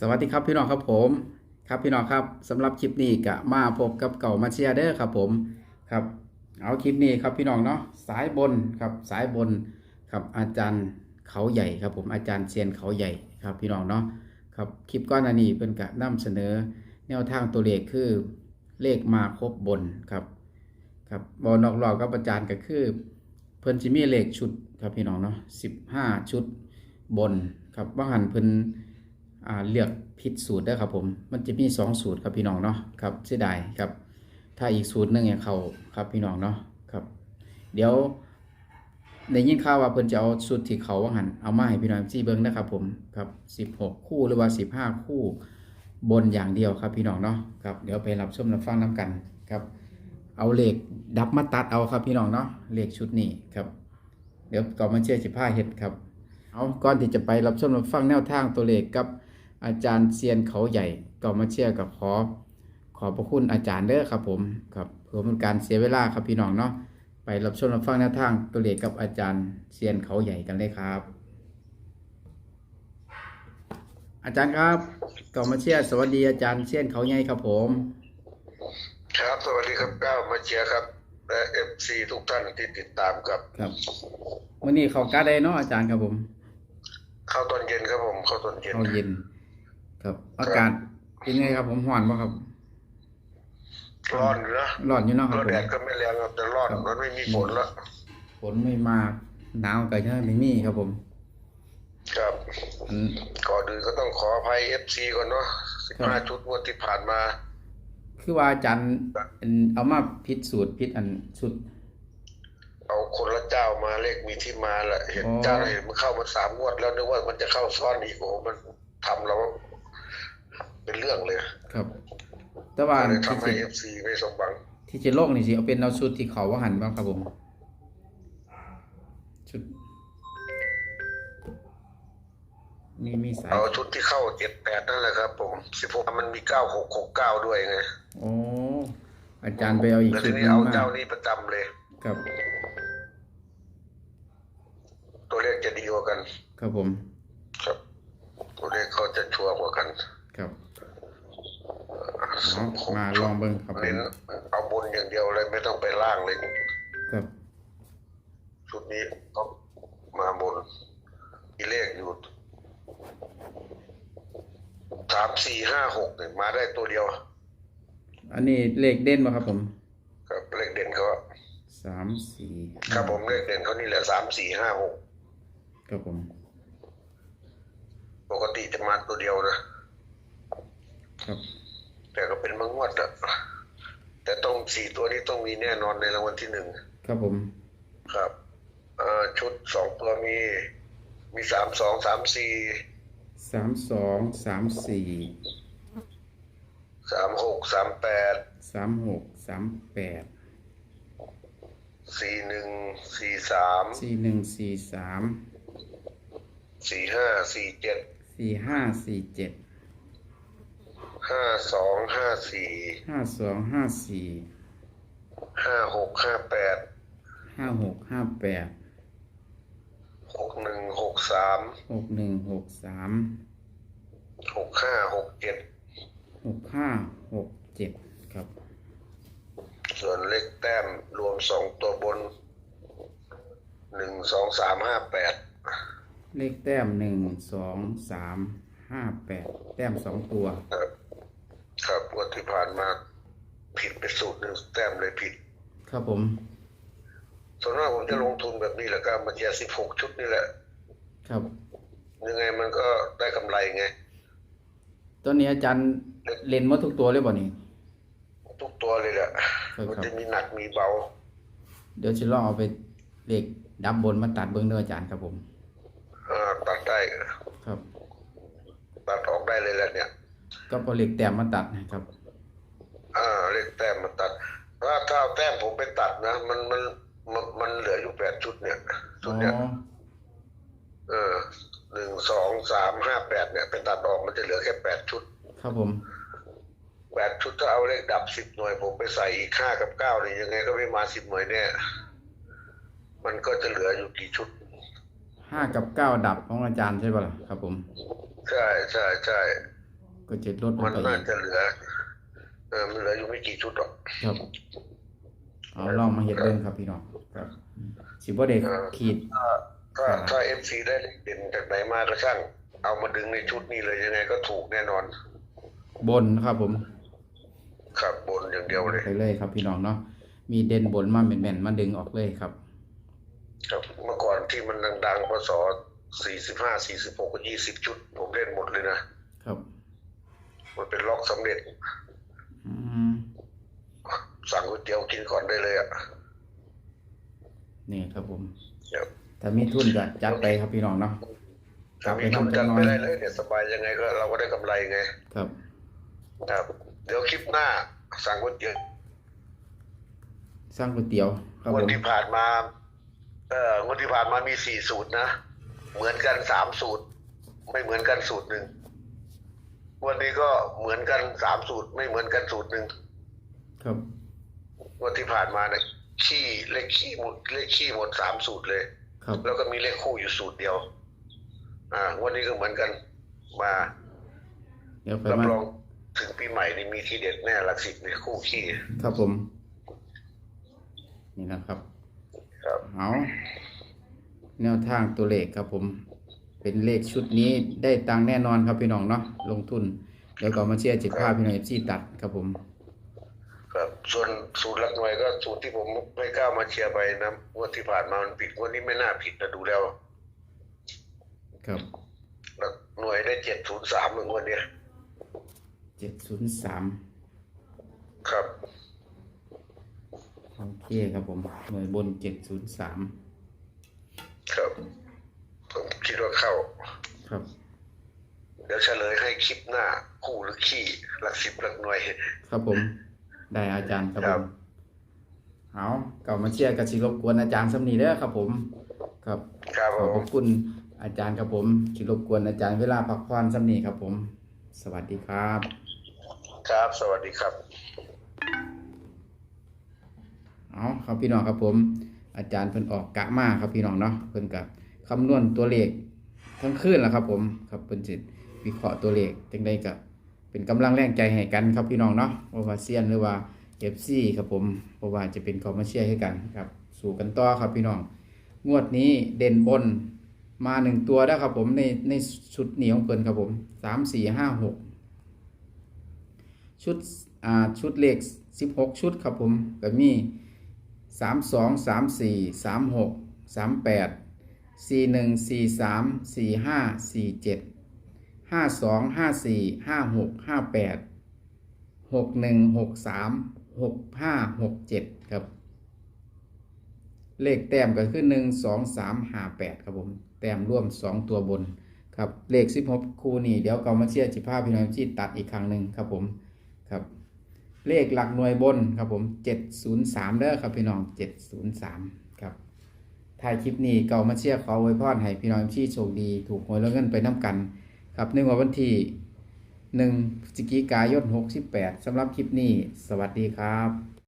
สวัสดีครับพี่น้องครับผม ครับพี่น้องครับสำหรับคลิปนี้ก็มาพบกับเก่ามาเชียร์เด้อครับผมครับ เอาคลิปนี้ครับพี่น้องเนาะสายบนครับสายบนครับอาจารย์เขาใหญ่ครับผมอาจารย์เซียนเขาใหญ่ครับพี่น้องเนาะครับคลิปก้อนอันนี้เป็นกะนำเสนอ แนวทางตัวเลขคือเลขมาครบบนครับครับบอนอกรอบกับอาจารย์ก็คือ เพิ่นสิมีเลขชุดครับพี่น้องเนาะ15ชุดบนครับว่าหันเพิ่น เลือกผิดสูตรได้ครับผม มันจะมีสองสูตรครับพี่น้องเนาะครับเสียดายครับ ถ้าอีกสูตรหนึ่งเนี่ยเขาครับพี่น้องเนาะครับ เดี๋ยวได้ยินข่าวว่าเพิ่นจะเอาสูตรที่เขาว่าหันเอามาให้พี่น้องซี่เบิ้งนะครับผมครับสิบหกคู่หรือว่าสิบห้าคู่บนอย่างเดียวครับพี่น้องเนาะครับเดี๋ยวไปรับชมรับฟังน้กันครับ เอาเหลขดับมาตัดเอาครับพี่น้องเนาะเหลขชุดนี้ครับ เดี๋ยวก่อนมาเชื่อสิผ้าเห็ดครับเอาก่อนที่จะไปรับชมรับฟังแนวทางตัวเลขกับ อาจารย์เซียนเขาใหญ่ก็มาเชื่อกับขอ ขอบพระคุณอาจารย์เด้อครับผมครับเพื่อเป็นการเสียเวลาครับพี่น้องเนาะไปรับชมรับฟังแนวทางตัวเลขกับอาจารย์เซียนเขาใหญ่กันเลยครับ อาจารย์ครับก็มาเชื่อสวัสดีอาจารย์เซียนเขาใหญ่ครับผม ครับสวัสดีครับก้าวมาเชียร์ครับและเอฟซีทุกท่านที่ติดตามครับครับวันนี้เขากาได้เนาะอาจารย์ครับผม เข้าตอนเย็นครับผม เข้าตอนเย็นเขาเย็น ครับ อากาศเป็นไงครับ ผมหวานป่ะครับ ร้อนอยู่นะร้อนอยู่เนาะครับร้อนผม แดดก็ไม่แรงครับแต่ร้อนครับ มันไม่มีฝนแล้วฝนไม่มาหนาวก็ยังไม่มีครับ ผมครับ อัน ก่อนอื่นก็ต้องขออภัยเอฟซีก่อนเนาะสิบครัห้าบ ชุดงวดที่ผ่านมา คือว่าอาจารย์อันเอามาพิดสูตรพิดอันชุด เอาคนละเจ้ามาเลขมีที่มาแหละเห็นอ๋อ เจ้าไหนมันเข้ามาสามงวดแล้วนึกว่ามันจะเข้าซ้อนอีกโอ้โหมันทำแล้ว เป็นเรื่องเลยครับ แต่ว่าก็เลยที่ทำให้จะเอฟซีไม่สมหวัง ที่จะโลกนี่สิเอาเป็นเอาชุดที่เขาว่าหันบ้างครับผมชุดมีมีสายเอาชุดที่เข้าเจ็ดแปดนั่นแหละครับ ผมสิบหกมันมีเก้าหกหกเก้าด้วยไงโอ้อาจารย์ไปเอาอีกแล้วชุทีดหนี้นึงเอามาเจ้านี้ประจำเลยครับ ตัวเลขจะดีกว่ากัน ครับผม ครับ ตัวเลขเขาจะชัวร์กว่ากัน ครับเอามาลองเบิ่งครับผเน้มนเอาบนอย่างเดียวเลยไม่ต้องไปล่างเลยครับชุดนี้ก็มาบนมีเลขอยู่สามสี่ห้าหกเนี่ยมาได้ตัวเดียว อันนี้เลขเด่นป่ะครับผม ครับเลขเด่นเขาอะสามสี่ครับผมเลขเด่นเขานี่แหละสามสี่ห้าหกครับผม ปกติจะมาตัวเดียวนะครับ แต่ก็เป็นบางงวดอะแต่ต้องสี่ตัวนี้ต้องมีแน่นอนในรางวัลที่หนึ่งครับผมครับเอ่อชุดสองตัวมี มีสามสองสามสี่สามสองสามสี่สามหกสามแปดสามหกสามแปดสี่หนึ่งสี่สามสี่หนึ่งสี่สามสี่ห้าสี่เจ็ดสี่ห้าสี่เจ็ด ห้าสองห้าสี่ห้าสองห้าสี่ห้าหกห้าแปดห้าหกห้าแปดหกหนึ่งหกสามหกหนึ่งหกสามหกห้าหกเจ็ดหกห้าหกเจ็ดครับ ส่วนเลขแต้มรวมสองตัวบนหนึ่งสองสามห้าแปดเลขแต้มหนึ่งสองสามห้าแปดแต้มสองตัว ครับครับงวัน ที่ผ่านมาผิดไปสูตรหนึ่งแต้มเลยผิด ครับผม ส่วนมากผมจะลงทุนแบบนี้แหละครับมาเจียสิบหกชุดนี่แหละ ครับ ยังไงมันก็ได้กำไรไง ตอนนี้อาจารย์เล่นหมาทุกตัวเลยบ่นี่ทุกตัวเลยแหละครับมันจะมีหนักมีเบา เดี๋ยวจะลองเอาไปเลขดับบนมาตัดเบิ้งเด้ออาจารย์ครับผมอ่าตัดได้ครับ ตัดออกได้เลยแหละเนี่ย ก็เอาเลขแต้มมาตัดนะครับ อ่าเลขแต้มมันตัด ถ้าถ้าเอาแต้มผมไปตัดนะมันมันมันมันเหลืออยู่แปดชุดเนี่ยชุอ๋ดอเนี้ยเออหนึ่งสองสามห้าแปดเนี่ย เป็นตัดออกมันจะเหลือแค่แปดชุด ครับผมแปดชุดถ้าเอาเลขดับสิบหน่วย ผมไปใส่อีกห้ากับเก้านี่ยังไงก็ไม่มาสิบหน่วยเนี่ยมันก็จะเหลืออยู่กี่ชุดห้ากับเก้าดับของอาจารย์ใช่ป่ะล่ะครับผม ใช่ใช่ใช่ก็จะลดลมังนไปน่าอีกจะเหลือ เออมันเหลืออยู่ไม่กี่ชุดหรอกครับเอาลองมาเฮ็ดเบิ่งครับพี่น้องครับ สิบ่ได้ขีดถ้าถ้าเอฟซีได้เด่นจากไหนมาก็ช่าง เอามาดึงในชุดนี้เลยยังไงก็ถูกแน่นอน บนครับผม ครับบนอย่างเดียวเลยไปเลยครับพี่น้องเนาะมีเด่นบนมาแม่นๆมาดึงออกเลยครับ ครับเมื่อก่อนที่มันดังๆพศสี่สิบห้าสี่สิบหกก็ยี่สิบชุด ผมเล่นหมดเลยนะครับ มันเป็นล็อกสำเร็จอืม สั่งก๋วยเตี๋ยวกินก่อนได้เลยอะนี่ครับผมครับถ้ามีทุนก็จัดไปครับพี่น้องเนาะถ้ามีทุนจัดไปได้เลยเนี่ยสบายยังไงก็เราก็ได้กำไรไง ครับ ครับ เดี๋ยวคลิปหน้า สั่งก๋วยเตี๋ยวสร้างก๋วยเตี๋ยวครับงผวันมที่ผ่านมา เอ่องวันที่ผ่านมามีสี่สูตรนะ เหมือนกันสามสูตร ไม่เหมือนกันสูตรหนึ่งวันนี้ก็เหมือนกันสามสูตร ไม่เหมือนกันสูตรหนึ่งครับ งวันที่ผ่านมาเนี่ยขี้เลขขี้หมดเลขขี้หมดสามสูตรเลย ครับ แล้วก็มีเลขคู่อยู่สูตรเดียว อ่าวันนี้ก็เหมือนกันมาเดี๋ยวไปรับมารองถึงปีใหม่นี่มีทีเด็ดแน่หลักสิบในคู่ขี้ครับผม นี่นะครับ ครับเอาแนวทางตัวเลขครับผม เป็นเลขชุดนี้ได้ตังค์แน่นอนครับพี่น้องเนาะลงทุน เดี๋ยวก็มาเชียร์จิตภาพพี่น้องเอฟซีตัดครับผม ครับส่วนสูตรหลักหน่วยก็สูตรที่ผมไม่กล้ามาเชียร์ไปนะงวดที่ผ่านมามันผิดงวดนี้ไม่น่าผิดนะดูแล้ว ครับหลักหน่วยได้เจ็ดศูนย์สามงวดเนี้ยเจ็ดศูนย์สามครับโอเคครับผมหน่วยบนเจ็ดศูนย์สามครับผมคิดว่าเข้า ครับ เดี๋ยวเฉลยให้คลิปหน้า คู่หรือขี้หลักสิบหลักหน่วย ครับผม ได้อาจารย์ครับคผรับมเอาเก่ามาเชียร์กับชิรบกวนอาจารย์สำนีเด้อครับผม ครับครับขผอบพมระคุณอาจารย์ครับผมชิรบกวนอาจารย์เวลาพักผ่อนสำนีครับผม สวัสดีครับ ครับสวัสดีครับเอาครับพี่น้องครับผม อาจารย์เพิ่นออกกะมาครับพี่น้องเนาะเพิ่นกับคำนวณตัวเลขทั้งคืนแล้วครับผม ครับเพิ่นสิวิเคราะห์ตัวเลขจังใดก็ เป็นกำลังแรงใจให้กันครับพี่น้องเนาะบ่ว่าเซียนหรือว่า FC ครับผมเพราะว่าจะเป็นคอมเมอร์เชียให้กันครับสู่กันต่อครับพี่น้อง งวดนี้เด่นบนมาหนึ่งตัวได้ครับผมในในชุดเหนียวเกินครับผมสามสี่ห้าหกชุดอ่าชุดเลขสิบหกชุดครับผมก็มีสามสองสามสี่สามหกสามแปดสี่หนึ่งสี่สามสี่ห้าสี่เจ็ด ห้าสองห้าสี่ห้าหกห้าแปดหกหนึ่งหกสามหกห้าหกเจ็ดครับ เลขแต้มก็คือหนึ่งสองสามห้าแปดครับผมแต้มร่วมสองตัวบนครับเลขสิบหกคู่นี่เดี๋ยวเกามาเชียร์จิภาพพี่น้องที่ตัดอีกครั้งหนึ่งครับผมครับ เลขหลักหน่วยบนครับผมเจ็ดศูนย์สามเด้อครับพี่น้องเจ็ดศูนย์สามครับถ่ายคลิปนี้เกามาเชียร์ขอไว้พรให้พี่น้องที่โชคดี ถูกหวยแล้วเงินไปน้ำกัน ครับในวันที่หนึ่งพฤศจิกายนหกสิบแปดสำหรับคลิปนี้ สวัสดีครับ